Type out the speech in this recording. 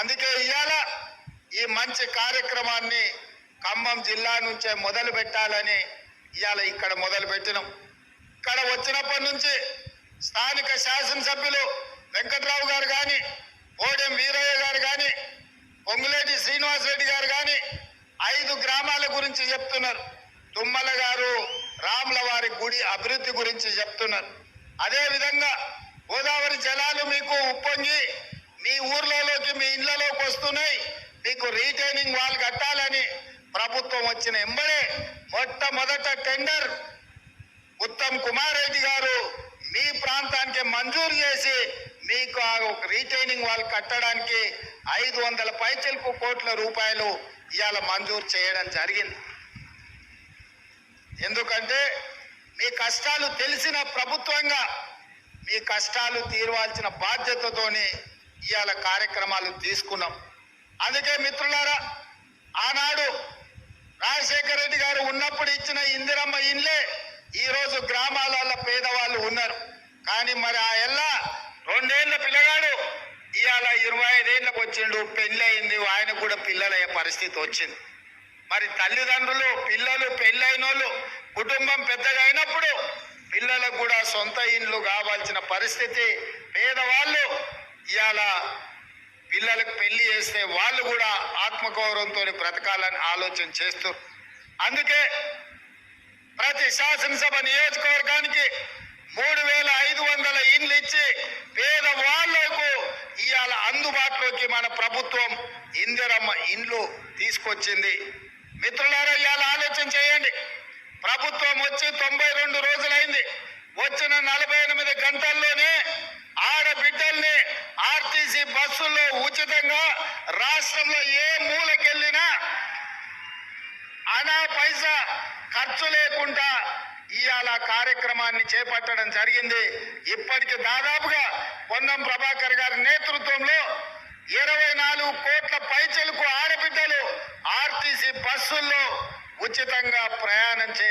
అందుకే ఇవాళ ఈ మంచి కార్యక్రమాన్ని ఖమ్మం జిల్లా నుంచే మొదలు పెట్టాలని ఇవాళ ఇక్కడ మొదలు పెట్టినాం. ఇక్కడ వచ్చినప్పటి నుంచి స్థానిక శాసనసభ్యులు వెంకట్రావు గారు కానీ ఓడెం వీరయ్య గారు కానీ పొంగులేటి శ్రీనివాసరెడ్డి గారు కానీ ఐదు గ్రామాల గురించి చెప్తున్నారు. తుమ్మల గారు రాముల వారి గుడి అభివృద్ధి గురించి చెప్తున్నారు. అదేవిధంగా గోదావరి జలాలు మీకు ఉప్పొంగి మీ ఊరు మీ ఇళ్ళలోకి వస్తున్నాయి మీకు రీటైనింగ్ వాల్ కట్టాలని ప్రభుత్వం వచ్చిన ఎంబడే మొట్టమొదట టెండర్ ఉత్తమ్ కుమార్ రెడ్డి గారు మీ ప్రాంతానికి మంజూరు చేసి మీకు ఆ ఒక రీటైనింగ్ వాల్ కట్టడానికి ఐదు వందల పైచలకు కోట్ల రూపాయలు ఇవాళ మంజూరు చేయడం జరిగింది. ఎందుకంటే మీ కష్టాలు తెలిసిన ప్రభుత్వంగా మీ కష్టాలు తీరవాల్సిన బాధ్యతతోని ఇవాళ కార్యక్రమాలు తీసుకున్నాం. అందుకే మిత్రులారా ఆనాడు రాజశేఖర రెడ్డి ఇచ్చిన ఇందిరమ్మ ఇండ్లే ఈ రోజు గ్రామాలలో పేదవాళ్ళు ఉన్నారు. కానీ మరి ఆ ఎల్ల రెండేళ్ళ పిల్లగాడు ఇవాళ ఇరవై ఐదేళ్ళకు వచ్చిండు పెళ్ళి అయింది ఆయన కూడా పిల్లలయ్యే పరిస్థితి వచ్చింది. మరి తల్లిదండ్రులు పిల్లలు పెళ్ళైన వాళ్ళు కుటుంబం పెద్దగా అయినప్పుడు పిల్లలకు కూడా సొంత ఇండ్లు కావాల్సిన పరిస్థితి. పేదవాళ్ళు ఇవాళ పిల్లలకు పెళ్ళి చేస్తే వాళ్ళు కూడా ఆత్మగౌరవంతో బ్రతకాలని ఆలోచన చేస్తూ అందుకే ప్రతి శాసనసభ నియోజకవర్గానికి మూడు వేల ఐదు వందల ఇండ్లు ఇచ్చి పేదవాళ్ళకు ఇవాళ అందుబాటులోకి మన ప్రభుత్వం ఇందిరమ్మ ఇండ్లు తీసుకొచ్చింది. మిత్రులారా ఇవాళ ఆలోచన చేయండి. ప్రభుత్వం వచ్చి తొంభై రెండు రోజులైంది. వచ్చిన నలభై ఎనిమిది గంటల్లోనే ఆడబిడ్డల్ని ఆర్టీసీ బస్సుల్లో ఉచితంగా రా అనా పైసా ఖర్చు లేకుండా ఇవాళ కార్యక్రమాన్ని చేపట్టడం జరిగింది. ఇప్పటికి దాదాపుగా పొన్నం ప్రభాకర్ గారి నేతృత్వంలో ఇరవై నాలుగు కోట్ల పైచలకు ఆడబిడ్డలు ఆర్టీసీ బస్సుల్లో ఉచితంగా ప్రయాణం చేయాలి